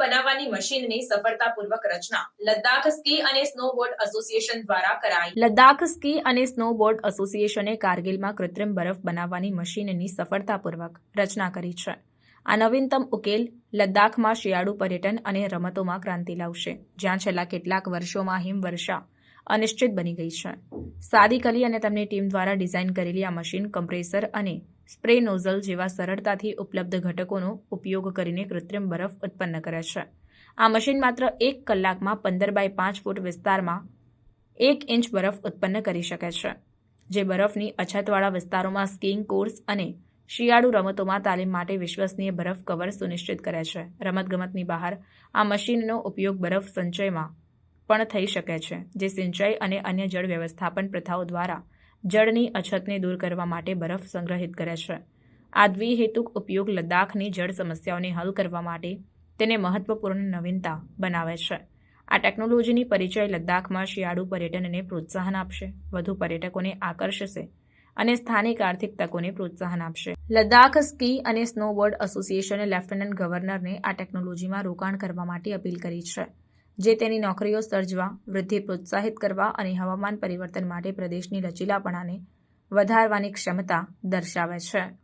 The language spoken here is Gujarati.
બનાવવાની મશીનની સફળતાપૂર્વક રચના લદ્દાખ સ્કી અને સ્નોબોર્ડ એસોસિએશન દ્વારા કરાઈ. લદ્દાખ સ્કી અને સ્નોબોર્ડ એસોસિએશને કારગિલમાં કૃત્રિમ બરફ બનાવવાની મશીનની સફળતાપૂર્વક રચના કરી છે. આ નવીનતમ ઉકેલ લદ્દાખમાં શિયાળુ પર્યટન અને રમતોમાં ક્રાંતિ લાવશે, જ્યાં છેલ્લા કેટલાક વર્ષોમાં હિમવર્ષા અનિશ્ચિત બની ગઈ છે. સાદી કલી અને તેમની ટીમ દ્વારા ડિઝાઇન કરેલી આ મશીન કમ્પ્રેસર અને સ્પ્રે નોઝલ જેવા સરળતાથી ઉપલબ્ધ ઘટકોનો ઉપયોગ કરીને કૃત્રિમ બરફ ઉત્પન્ન કરે છે. આ મશીન માત્ર એક કલાકમાં પંદર બાય પાંચ ફૂટ વિસ્તારમાં એક ઇંચ બરફ ઉત્પન્ન કરી શકે છે, જે બરફની અછતવાળા વિસ્તારોમાં સ્કીઇંગ કોર્સ અને શિયાળુ રમતોમાં તાલીમ માટે વિશ્વસનીય બરફ કવર સુનિશ્ચિત કરે છે. રમતગમતની બહાર આ મશીનનો ઉપયોગ બરફ સંચયમાં પણ થઈ શકે છે, જે સિંચાઈ અને અન્ય જળ વ્યવસ્થાપન પ્રથાઓ દ્વારા જળની અછતને દૂર કરવા માટે બરફ સંગ્રહિત કરે છે. આ દ્વિહેતુક ઉપયોગ લદ્દાખની જળ સમસ્યાઓને હલ કરવા માટે તેને મહત્વપૂર્ણ નવીનતા બનાવે છે. આ ટેકનોલોજીની પરિચય લદ્દાખમાં શિયાળુ પર્યટનને પ્રોત્સાહન આપશે, વધુ પર્યટકોને આકર્ષશે અને સ્થાનિક આર્થિક તકોને પ્રોત્સાહન આપશે. લદ્દાખ સ્કી અને સ્નોબોર્ડ એસોસિએશને લેફ્ટનન્ટ ગવર્નરને આ ટેકનોલોજીમાં રોકાણ કરવા માટે અપીલ કરી છે. જે તેની નોકરીઓ સર્જવા, વૃદ્ધિ પ્રોત્સાહિત કરવા અને હવામાન પરિવર્તન માટે પ્રદેશની લચીલાપણાને વધારવાની ક્ષમતા દર્શાવે છે.